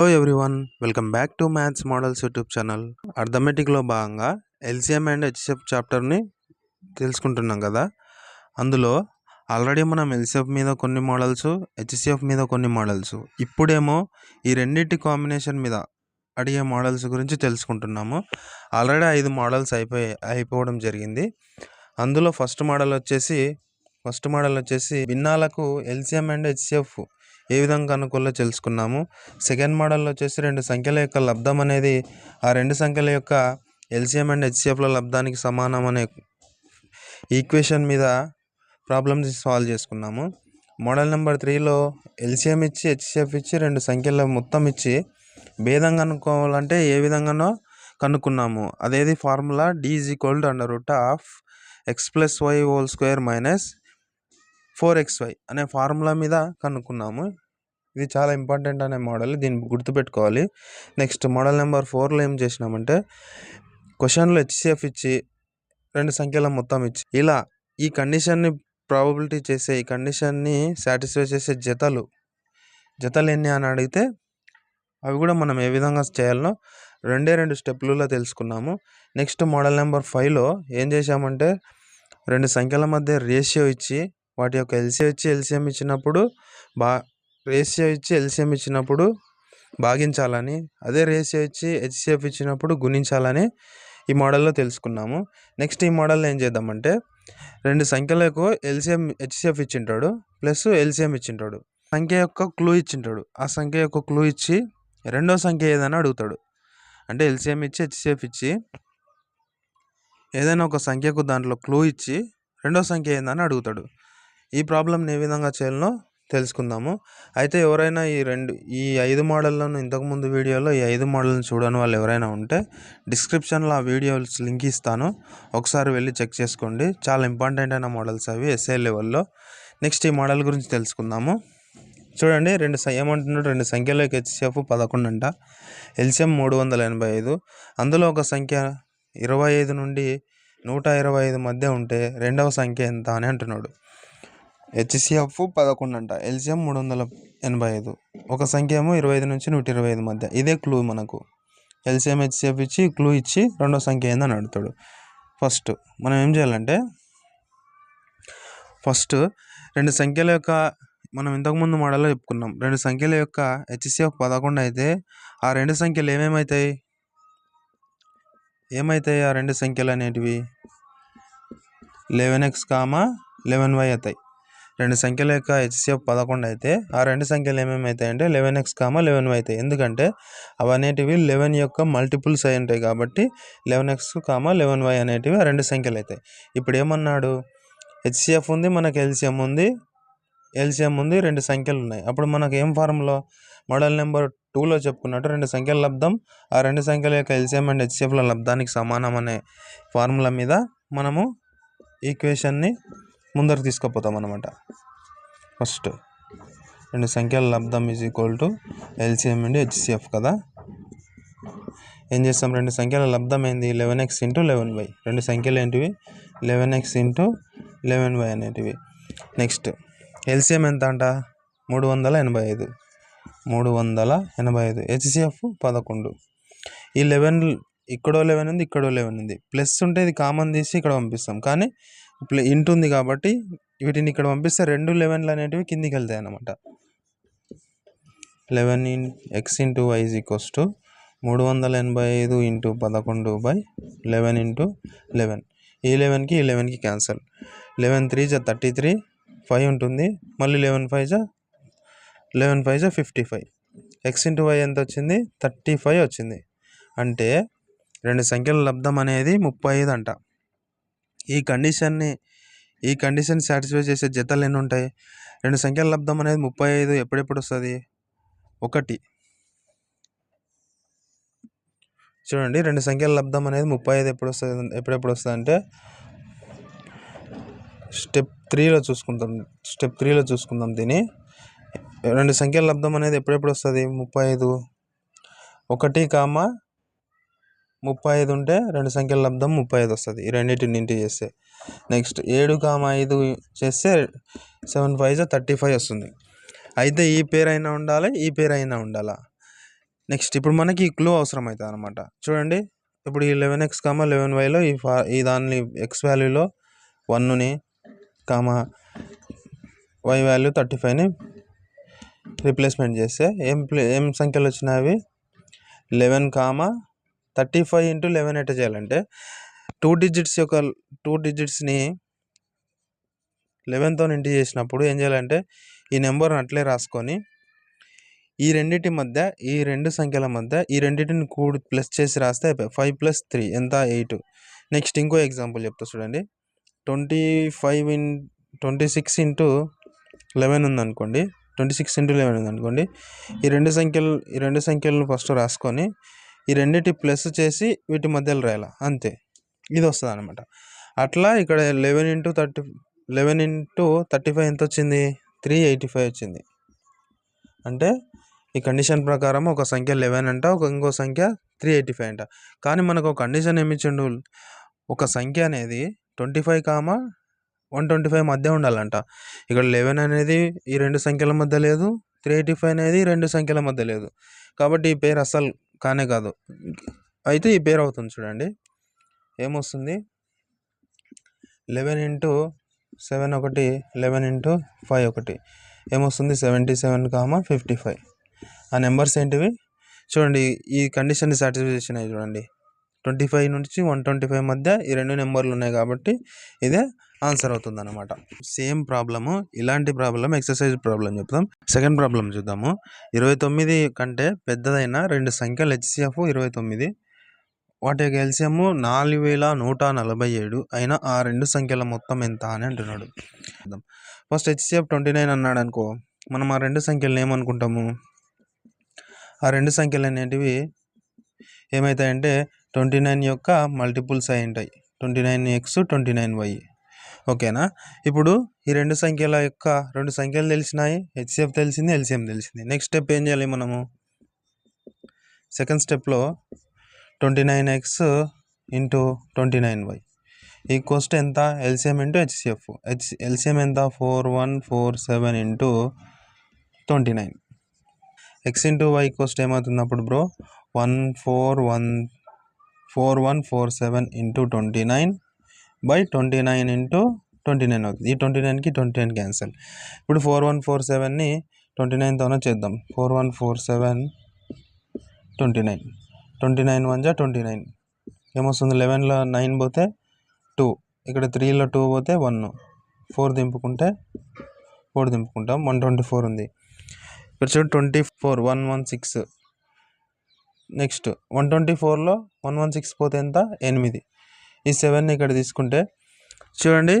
Hello everyone welcome back to maths models YouTube channel అర్థమెటిక్లో భాగంగా LCM and HF చాప్టర్ని తెలుసుకుంటున్నాం కదా. అందులో ఆల్రెడీ మనం ఎల్సిఎఫ్ మీద కొన్ని మోడల్స్ హెచ్సిఎఫ్ మీద కొన్ని మోడల్స్ ఇప్పుడేమో ఈ రెండింటి కాంబినేషన్ మీద అడిగే మోడల్స్ గురించి తెలుసుకుంటున్నాము. ఆల్రెడీ ఐదు మోడల్స్ అయిపోయి అయిపోవడం జరిగింది. అందులో ఫస్ట్ మోడల్ వచ్చేసి ఫస్ట్ మోడల్ వచ్చేసి భిన్నాలకు ఎల్సిఎం అండ్ హెచ్సిఎఫ్ ఏ విధంగా కనుక్కోలో తెలుసుకున్నాము. సెకండ్ మోడల్లో వచ్చేసి రెండు సంఖ్యల యొక్క లబ్ధం అనేది ఆ రెండు సంఖ్యల యొక్క ఎల్సిఎం అండ్ హెచ్సిఎఫ్ల లబ్ధానికి సమానం అనే ఈక్వేషన్ మీద ప్రాబ్లమ్స్ సాల్వ్ చేసుకున్నాము. మోడల్ నెంబర్ త్రీలో ఎల్సిఎం ఇచ్చి హెచ్సిఎఫ్ ఇచ్చి రెండు సంఖ్యల మొత్తం ఇచ్చి భేదం కనుక్కోవాలంటే ఏ విధంగానో కనుక్కున్నాము. అదేది formula D is equal to under root of X plus Y whole square minus four X Y అనే ఫార్ములా మీద కనుక్కున్నాము. ఇది చాలా ఇంపార్టెంట్ అనే మోడల్ దీన్ని గుర్తుపెట్టుకోవాలి. నెక్స్ట్ మోడల్ నెంబర్ ఫోర్లో ఏం చేసినామంటే క్వశ్చన్లో హెచ్సిఎఫ్ ఇచ్చి రెండు సంఖ్యల మొత్తం ఇచ్చి ఇలా ఈ కండిషన్ని ప్రాబబిలిటీ చేసే ఈ కండిషన్ని సాటిస్ఫై చేసే జతలు జతలు ఎన్ని అని అడిగితే అవి కూడా మనం ఏ విధంగా చేయాలనో రెండే రెండు స్టెప్లలో తెలుసుకున్నాము. నెక్స్ట్ మోడల్ నెంబర్ ఫైవ్లో ఏం చేసామంటే రెండు సంఖ్యల మధ్య రేషియో ఇచ్చి వాటి యొక్క ఎల్సిఎం ఇచ్చి ఎల్సిఎం ఇచ్చినప్పుడు బా రేషియో ఇచ్చి ఎల్సిఎం ఇచ్చినప్పుడు భాగించాలని అదే రేషియో ఇచ్చి హెచ్సిఎఫ్ ఇచ్చినప్పుడు గుణించాలని ఈ మోడల్లో తెలుసుకున్నాము. నెక్స్ట్ ఈ మోడల్లో ఏం చేద్దామంటే రెండు సంఖ్యలకు ఎల్సిఎం హెచ్సిఎఫ్ ఇచ్చింటాడు ప్లస్ ఎల్సిఎం ఇచ్చింటాడు. సంఖ్య యొక్క క్లూ ఇచ్చింటాడు. ఆ సంఖ్య యొక్క క్లూ ఇచ్చి రెండో సంఖ్య ఏదైనా అడుగుతాడు. అంటే ఎల్సిఎం ఇచ్చి హెచ్సిఎఫ్ ఇచ్చి ఏదైనా ఒక సంఖ్యకు దాంట్లో క్లూ ఇచ్చి రెండో సంఖ్య ఏందని అడుగుతాడు. ఈ ప్రాబ్లమ్ని ఏ విధంగా చేయాలనో తెలుసుకుందాము. అయితే ఎవరైనా ఈ రెండు ఈ ఐదు మోడళ్ళను ఇంతకుముందు వీడియోలో ఈ ఐదు మోడల్ని చూడని వాళ్ళు ఎవరైనా ఉంటే డిస్క్రిప్షన్లో ఆ వీడియోస్ లింక్ ఇస్తాను. ఒకసారి వెళ్ళి చెక్ చేసుకోండి. చాలా ఇంపార్టెంట్ అయిన మోడల్స్ అవి ఎస్ఏ లెవెల్లో. నెక్స్ట్ ఈ మోడల్ గురించి తెలుసుకుందాము. చూడండి రెండు ఏమంటున్నాడు? రెండు సంఖ్యలోకి హెచ్సిఎఫ్ పదకొండు అంట. ఎల్సిఎం మూడు వందల ఎనభై ఐదు. అందులో ఒక సంఖ్య ఇరవై ఐదు నుండి నూట ఇరవై ఐదు మధ్య ఉంటే రెండవ సంఖ్య ఎంత అని అంటున్నాడు. హెచ్సిఎఫ్ పదకొండు అంట ఎల్సిఎం మూడు వందల ఎనభై ఐదు ఒక సంఖ్య ఏమో ఇరవై ఐదు నుంచి నూట ఇరవై ఐదు మధ్య. ఇదే క్లూ మనకు. ఎల్సిఎం హెచ్సిఎఫ్ ఇచ్చి క్లూ ఇచ్చి రెండో సంఖ్య ఏందని అడుగుతాడు. ఫస్ట్ మనం ఏం చేయాలంటే ఫస్ట్ రెండు సంఖ్యల యొక్క మనం ఇంతకుముందు మోడల్లో చెప్పుకున్నాం. రెండు సంఖ్యల యొక్క హెచ్సిఎఫ్ పదకొండు అయితే ఆ రెండు సంఖ్యలు ఏమేమవుతాయి ఏమవుతాయి ఆ రెండు సంఖ్యలు అనేటివి? Eleven X comma eleven Y అవుతాయి. రెండు సంఖ్యల యొక్క హెచ్సిఎఫ్ పదకొండు అయితే ఆ రెండు సంఖ్యలు ఏమేమి అవుతాయి అంటే లెవెన్ ఎక్స్ కామా లెవెన్ అవుతాయి ఎందుకంటే అవి అనేటివి లెవెన్ యొక్క మల్టిపుల్స్ అయి ఉంటాయి కాబట్టి eleven X comma eleven Y అనేటివి ఆ రెండు సంఖ్యలు అవుతాయి ఇప్పుడు ఏమన్నాడు? హెచ్సిఎఫ్ ఉంది మనకు ఎల్సిఎం ఉంది. ఎల్సిఎం ఉంది రెండు సంఖ్యలు ఉన్నాయి. అప్పుడు మనకు ఏం ఫార్ములా మోడల్ నెంబర్ టూలో చెప్పుకున్నట్టు రెండు సంఖ్యల లబ్ధం ఆ రెండు సంఖ్యల యొక్క ఎల్సిఎం అండ్ హెచ్సిఎఫ్ల లబ్ధానికి సమానం అనే ఫార్ములా మీద మనము ఈక్వేషన్ని ముందరకు తీసుకుపోతాం అనమాట ఫస్ట్ రెండు సంఖ్యల లబ్ధం is equal to LCM and HCF కదా? ఏం చేస్తాం? రెండు సంఖ్యల లబ్ధం ఏంది? Eleven X into eleven Y రెండు సంఖ్యలు ఏంటివి? Eleven X into eleven Y అనేటివి. నెక్స్ట్ ఎల్సిఎం ఎంత అంట? మూడు వందల ఎనభై ఐదు. మూడు వందల ఎనభై ఐదు. హెచ్సిఎఫ్ పదకొండు. ఈ లెవెన్ ఇక్కడో లెవెన్ ఉంది ఇక్కడో లెవెన్ ఉంది. ప్లస్ ఉంటే ఇది కామన్ తీసి ఇక్కడ పంపిస్తాం. కానీ ప్లే ఇంటూ ఉంది కాబట్టి వీటిని ఇక్కడ పంపిస్తే రెండు లెవెన్లు అనేటివి కిందికి వెళ్తాయి అన్నమాట. Eleven in X into Y is equals to మూడు వందల ఎనభై ఐదు ఇంటూ పదకొండు బై లెవెన్ ఇంటూ లెవెన్. ఈ లెవెన్కి ఈ లెవెన్కి క్యాన్సల్. లెవెన్ త్రీ జా థర్టీ త్రీ ఫైవ్ ఉంటుంది. మళ్ళీ లెవెన్ ఫైవ్ జా లెవెన్ ఫైవ్ జా fifty five. X into Y ఎంత వచ్చింది? థర్టీ ఫైవ్ వచ్చింది. అంటే రెండు సంఖ్యల లబ్ధం అనేది ముప్పై ఐదు అంట. ఈ కండిషన్ని ఈ కండిషన్ సాటిస్ఫై చేసే జతలు ఎన్ని ఉంటాయి రెండు సంఖ్యల లబ్ధం అనేది ముప్పై ఐదు ఎప్పుడెప్పుడు వస్తుంది? ఒకటి. చూడండి రెండు సంఖ్యల లబ్ధం అనేది ముప్పై ఐదు ఎప్పుడు వస్తుంది ఎప్పుడెప్పుడు వస్తుంది అంటే స్టెప్ త్రీలో చూసుకుంటాం స్టెప్ త్రీలో చూసుకుందాం దీన్ని. రెండు సంఖ్యల లబ్ధం అనేది ఎప్పుడెప్పుడు వస్తుంది? ముప్పై ఐదు. ఒకటి కామ ముప్పై ఐదు ఉంటే రెండు సంఖ్యల లబ్ధం ముప్పై ఐదు వస్తుంది. ఈ రెండింటిని ఇంటి చేస్తే. నెక్స్ట్ ఏడు కామ ఐదు చేస్తే సెవెన్ ఫైవ్ థర్టీ ఫైవ్ వస్తుంది. అయితే ఈ పేరు అయినా ఉండాలి? ఈ పేరు అయినా ఉండాలా? నెక్స్ట్ ఇప్పుడు మనకి ఈ క్లూ అవసరం అవుతుంది అనమాట చూడండి. ఇప్పుడు ఈ లెవెన్ ఎక్స్ కామ లెవెన్ వైలో ఈ ఫా ఈ దాన్ని ఎక్స్ వాల్యూలో వన్నుని కామ వై వాల్యూ థర్టీ ఫైవ్ని రీప్లేస్మెంట్ చేస్తే ఏం ప్లే ఏం సంఖ్యలు వచ్చినాయి eleven comma thirty five into eleven ఎట్ట చేయాలంటే టూ డిజిట్స్ యొక్క టూ డిజిట్స్ని లెవెన్తో ఇంటి చేసినప్పుడు ఏం చేయాలంటే ఈ నెంబర్ని అట్లే రాసుకొని ఈ రెండింటి మధ్య ఈ రెండు సంఖ్యల మధ్య ఈ రెండింటిని కూడి ప్లస్ చేసి రాస్తే అయిపోయి ఫైవ్ ప్లస్ త్రీ ఎంత? ఎయిట్. నెక్స్ట్ ఇంకో ఎగ్జాంపుల్ చెప్తా చూడండి. Twenty five in twenty six into eleven ఉందనుకోండి. ట్వంటీ సిక్స్ ఇంటూ లెవెన్ ఉందనుకోండి. ఈ రెండు సంఖ్యలు ఈ రెండు సంఖ్యలను ఫస్ట్ రాసుకొని ఈ రెండింటి ప్లస్ చేసి వీటి మధ్యలో రాయాలి. అంతే. ఇది వస్తుంది అనమాట అట్లా ఇక్కడ eleven into thirty eleven into thirty five ఎంత వచ్చింది? త్రీ ఎయిటీ ఫైవ్ వచ్చింది. అంటే ఈ కండిషన్ ప్రకారం ఒక సంఖ్య లెవెన్ అంట ఒక ఇంకో సంఖ్య త్రీ ఎయిటీ ఫైవ్ అంట. కానీ మనకు ఒక కండిషన్ ఏమిచ్చిండు ఒక సంఖ్య అనేది twenty five comma one twenty five మధ్య ఉండాలంట. ఇక్కడ లెవెన్ అనేది ఈ రెండు సంఖ్యల మధ్య లేదు త్రీ ఎయిటీ ఫైవ్ అనేది రెండు సంఖ్యల మధ్య లేదు. కాబట్టి ఈ పేరు అస్సలు కానే కాదు. అయితే ఈ పేరు అవుతుంది చూడండి. ఏమొస్తుంది? లెవెన్ ఇంటూ సెవెన్ ఒకటి లెవెన్ ఇంటూ ఫైవ్ ఒకటి. ఏమొస్తుంది? Seventy seven comma fifty five. ఆ నెంబర్స్ ఏంటివి? చూడండి ఈ కండిషన్ సాటిస్ఫై చేసినాయి చూడండి. ట్వంటీ ఫైవ్ నుంచి వన్ ట్వంటీ ఫైవ్ మధ్య ఈ రెండు నెంబర్లు ఉన్నాయి కాబట్టి ఇదే ఆన్సర్ అవుతుంది అనమాట సేమ్ ప్రాబ్లము ఇలాంటి ప్రాబ్లం ఎక్సర్సైజ్ ప్రాబ్లం చెప్తాం సెకండ్ ప్రాబ్లం చూద్దాము. ఇరవై తొమ్మిది కంటే పెద్దదైన రెండు సంఖ్యలు హెచ్సిఎఫ్ ఇరవై తొమ్మిది వాటి యొక్క ఎల్సిఎం నాలుగు వేల నూట నలభై ఏడు అయినా ఆ రెండు సంఖ్యల మొత్తం ఎంత అని అంటున్నాడు. ఫస్ట్ హెచ్సిఎఫ్ ట్వంటీ నైన్ అన్నాడు అనుకో మనం ఆ రెండు సంఖ్యలను ఏమనుకుంటాము? ఆ రెండు సంఖ్యలు అనేటివి ఏమవుతాయంటే ట్వంటీ నైన్ యొక్క మల్టిపుల్స్ అయి ఉంటాయి. Twenty nine X twenty nine Y ఓకేనా? ఇప్పుడు ఈ రెండు సంఖ్యల యొక్క రెండు సంఖ్యలు తెలిసినాయి. హెచ్సిఎఫ్ తెలిసింది ఎల్సిఎం తెలిసింది. నెక్స్ట్ స్టెప్ ఏం చేయాలి మనము? సెకండ్ స్టెప్లో twenty nine X into twenty nine Y ఈ కోస్ట్ ఎంత? LCM into HCF H LCM ఎంత four one four seven into twenty nine X into Y cost ఏమవుతుంది అప్పుడు bro one four one four one four seven into twenty nine by twenty nine into twenty nine అవుతుంది. ఈ twenty నైన్కి twenty nine cancel. ఇప్పుడు four one four సెవెన్ని twenty నైన్తోనే చేద్దాం. Four one four seven twenty nine. Twenty nine one జా twenty nine. ఏమొస్తుంది? లెవెన్లో నైన్ పోతే టూ. ఇక్కడ త్రీలో టూ పోతే వన్. ఫోర్ దింపుకుంటే ఫోర్ దింపుకుంటాం. వన్ ట్వంటీ ఫోర్ ఉంది. ఇక్కడ చూడు twenty four one one six. Next one twenty ఫోర్లో వన్ వన్ సిక్స్ పోతే ఎంత? ఎనిమిది. ఈ సెవెన్ ఇక్కడ తీసుకుంటే చూడండి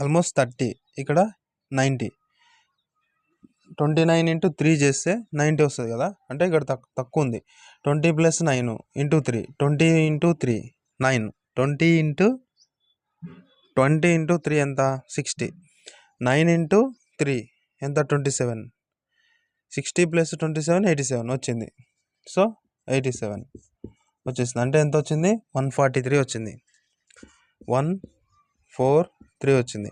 ఆల్మోస్ట్ థర్టీ ఇక్కడ ninety twenty nine into three చేస్తే నైంటీ వస్తుంది కదా? అంటే ఇక్కడ తక్ తక్కువ ఉంది. Twenty plus nine into three twenty into three nine twenty into twenty into three ఎంత? సిక్స్టీ నైన్ ఇంటూ త్రీ ఎంత? Twenty seven sixty plus twenty seven eighty seven వచ్చింది. సో ఎయిటీ సెవెన్ వచ్చేసింది. అంటే ఎంత వచ్చింది వన్ ఫార్టీ త్రీ వచ్చింది. One four three వచ్చింది.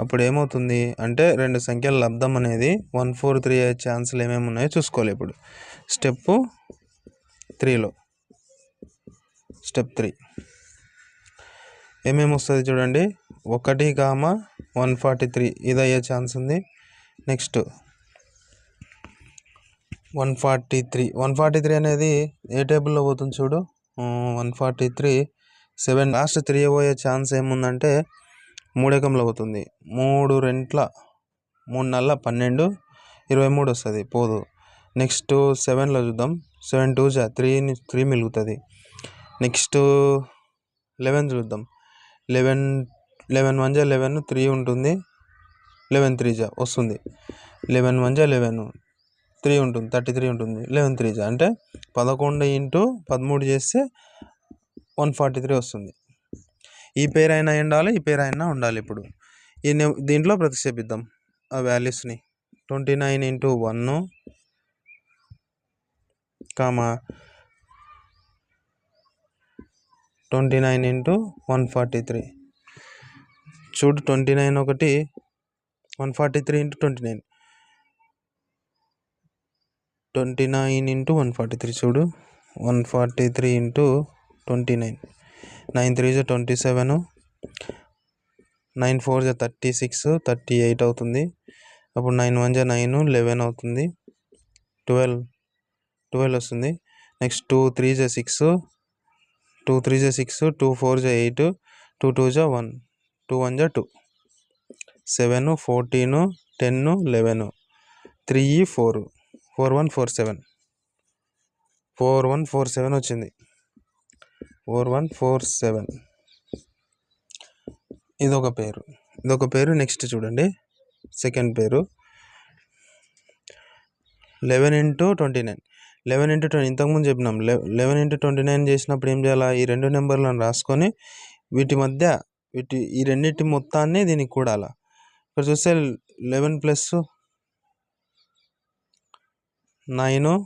అప్పుడు ఏమవుతుంది అంటే రెండు సంఖ్యల లబ్ధం అనేది వన్ ఫోర్ త్రీ అయ్యే ఛాన్సులు ఏమేమి ఉన్నాయో చూసుకోవాలి ఇప్పుడు. స్టెప్ త్రీలో. Step three. ఏమేమి వస్తుంది చూడండి. ఒకటి కామ వన్ ఫార్టీ త్రీ ఇది అయ్యే ఛాన్స్ ఉంది. Next one forty three. One forty three అనేది ఏ టేబుల్లో పోతుంది చూడు? One forty three. Seven last three పోయే ఛాన్స్ ఏముందంటే మూడేకంలో పోతుంది. మూడు రెంట్ల మూడు నెలల పన్నెండు ఇరవై మూడు వస్తుంది. పోదు. నెక్స్ట్ సెవెన్లో చూద్దాం. సెవెన్ టూ జా త్రీ త్రీ మిలుగుతుంది. నెక్స్ట్ లెవెన్ చూద్దాం. లెవెన్ లెవెన్ వన్ జా లెవెన్ త్రీ ఉంటుంది. లెవెన్ త్రీ జా వస్తుంది. లెవెన్ వన్ జా లెవెన్ త్రీ ఉంటుంది థర్టీ త్రీ ఉంటుంది లెవెన్ త్రీ అంటే పదకొండు ఇంటూ పదమూడు చేస్తే వన్ ఫార్టీ త్రీ వస్తుంది. ఈ పేరు అయినా ఉండాలి ఈ పేరు అయినా ఉండాలి ఇప్పుడు. ఈ నె దీంట్లో ప్రతిక్షేపిద్దాం ఆ వాల్యూస్ని twenty nine into one comma twenty nine into one forty three. చూడు ట్వంటీ నైన్ ఒకటి one forty three into twenty nine. Twenty nine into one forty three చూడు. One forty three into twenty nine nine three జా twenty seven nine four జా thirty six thirty eight అవుతుంది. అప్పుడు nine one జా nine eleven అవుతుంది. Twelve twelve వస్తుంది. Next two three జా six two three జా సిక్స్ టూ ఫోర్ జా ఎయిట్ టూ టూ జా వన్ టూ వన్ జా two seven fourteen ten eleven three four four one four seven. Four one four seven వచ్చింది. Four one four seven. ఇదొక పేరు. ఇదొక పేరు next చూడండి. సెకండ్ పేరు. Eleven into twenty nine. Eleven into twenty ఇంతకుముందు చెప్పినాం. లెవెన్ ఇంటూ ట్వంటీ నైన్ చేసినప్పుడు ఏం చేయాలా? ఈ రెండు నెంబర్లను రాసుకొని వీటి మధ్య వీటి ఈ రెండింటి మొత్తాన్ని దీనికి కూడాలా. ఇక్కడ చూస్తే eleven plus nine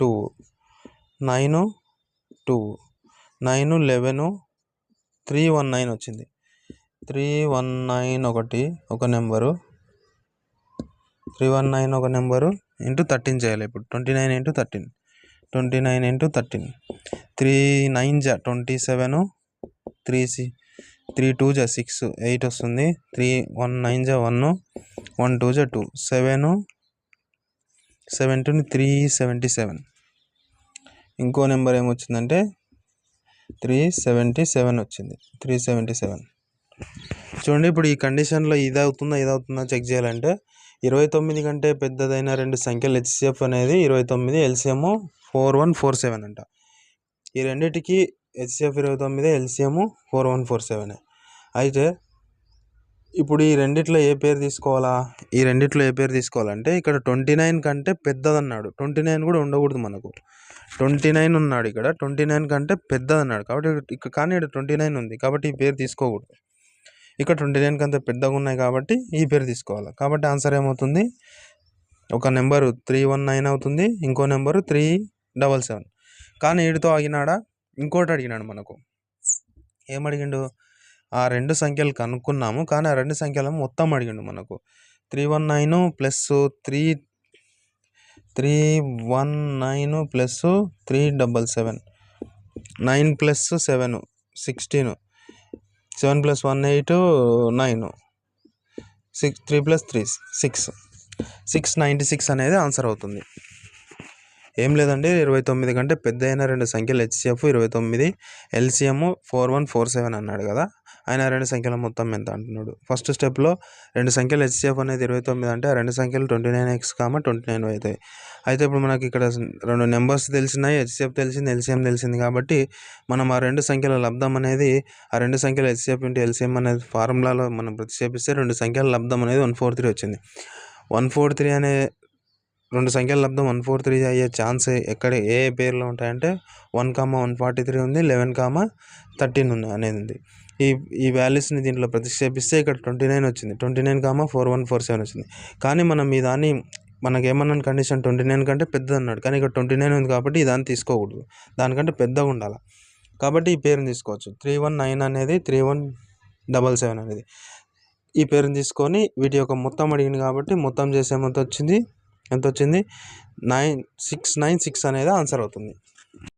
two. Nine two. Nine eleven three one nine వచ్చింది. త్రీ వన్ నైన్ ఒకటి ఒక నెంబరు. త్రీ వన్ నైన్ ఒక నెంబరు ఇంటూ థర్టీన్ చేయాలి ఇప్పుడు. Twenty nine into thirteen. Twenty nine into thirteen. Three nine జా twenty seven three సి. Three two జా six. Eight వస్తుంది. త్రీ వన్ నైన్ జా వన్ వన్ టూ జా two. Seven seven three seventy seven. ఇంకో number ఏమొచ్చిందంటే త్రీ సెవెంటీ సెవెన్ వచ్చింది. Three seventy seven. చూడండి ఇప్పుడు ఈ కండిషన్లో ఇది అవుతుందా ఇది అవుతుందా చెక్ చేయాలంటే ఇరవై తొమ్మిది కంటే పెద్దదైన రెండు సంఖ్యలు హెచ్సిఎఫ్ అనేది ఇరవై తొమ్మిది LCM four one four seven అంట. ఈ రెండింటికి హెచ్సిఎఫ్ ఇరవై తొమ్మిది LCM four one four seven. అయితే ఇప్పుడు ఈ రెండిట్లో ఏ పేరు తీసుకోవాలా? ఈ రెండిట్లో ఏ పేరు తీసుకోవాలంటే ఇక్కడ ట్వంటీ నైన్ కంటే పెద్దదన్నాడు. ట్వంటీ నైన్ కూడా ఉండకూడదు మనకు. ట్వంటీ నైన్ ఉన్నాడు ఇక్కడ. ట్వంటీ నైన్ కంటే పెద్దదన్నాడు. కాబట్టి ఇక్కడ కానీ ఇక్కడ ట్వంటీ నైన్ ఉంది. కాబట్టి ఈ పేరు తీసుకోకూడదు. ఇక్కడ ట్వంటీ నైన్ కంటే పెద్దగా ఉన్నాయి కాబట్టి ఈ పేరు తీసుకోవాలి. కాబట్టి ఆన్సర్ ఏమవుతుంది? ఒక నెంబరు త్రీ వన్ నైన్ అవుతుంది. ఇంకో నెంబరు త్రీ డబల్ సెవెన్. కానీ వీడితో ఆగినాడా? ఇంకోటి అడిగినాడు మనకు. ఏం అడిగిండు ఆ రెండు సంఖ్యలు కనుక్కున్నాము. కానీ ఆ రెండు సంఖ్యలు మొత్తం అడిగిండు మనకు. Three one nine plus three three one nine plus three double seven. Nine plus seven sixteen. Seven plus one eight nine. Six three plus three six. Six ninety six అనేది ఆన్సర్ అవుతుంది. ఏం లేదండి ఇరవై తొమ్మిది కంటే పెద్ద అయిన రెండు సంఖ్యలు హెచ్సిఎఫ్ ఇరవై తొమ్మిది LCM four one four seven అన్నాడు కదా. ఆయన రెండు సంఖ్యల మొత్తం ఎంత అంటున్నాడు? ఫస్ట్ స్టెప్లో రెండు సంఖ్యలు హెచ్సిఎఫ్ అనేది ఇరవై తొమ్మిది అంటే ఆ రెండు సంఖ్యలు twenty nine x comma twenty nine అవుతాయి అయితే ఇప్పుడు మనకి ఇక్కడ రెండు నెంబర్స్ తెలిసినాయి హెచ్సిఎఫ్ తెలిసింది ఎల్సిఎం తెలిసింది కాబట్టి మనం ఆ రెండు సంఖ్యల లబ్ధం అనేది ఆ రెండు సంఖ్యల హెచ్సిఎఫ్ ఇంటూ ఎల్సిఎం అనేది ఫార్ములాలో మనం ప్రతిక్షేపిస్తే రెండు సంఖ్యల లబ్ధం అనేది వన్ ఫోర్ త్రీ వచ్చింది. వన్ ఫోర్ త్రీ అనే రెండు సంఖ్యల లబ్ధం వన్ ఫోర్ త్రీ అయ్యే ఛాన్స్ ఎక్కడ ఏ పేర్లో ఉంటాయంటే one comma one forty three ఉంది లెవెన్ కామా థర్టీన్ ఉంది అనేది ఉంది. ఈ ఈ వాల్యూస్ని దీంట్లో ప్రతిక్షేపిస్తే ఇక్కడ ట్వంటీ నైన్ వచ్చింది. Twenty nine comma four one four seven వచ్చింది. కానీ మనం ఈ దాన్ని మనకి ఏమన్నా కండిషన్ ట్వంటీ నైన్ కంటే పెద్దది అన్నాడు కానీ ఇక్కడ ట్వంటీ నైన్ ఉంది కాబట్టి దాన్ని తీసుకోకూడదు. దానికంటే పెద్దగా ఉండాలి? కాబట్టి ఈ పేరుని తీసుకోవచ్చు. త్రీ వన్ నైన్ అనేది త్రీ వన్ డబల్ సెవెన్ అనేది. ఈ పేరుని తీసుకొని వీటి యొక్క మొత్తం అడిగింది కాబట్టి మొత్తం చేసే వచ్చింది ఎంత వచ్చింది నైన్ సిక్స్ నైన్ సిక్స్ అనేది ఆన్సర్ అవుతుంది.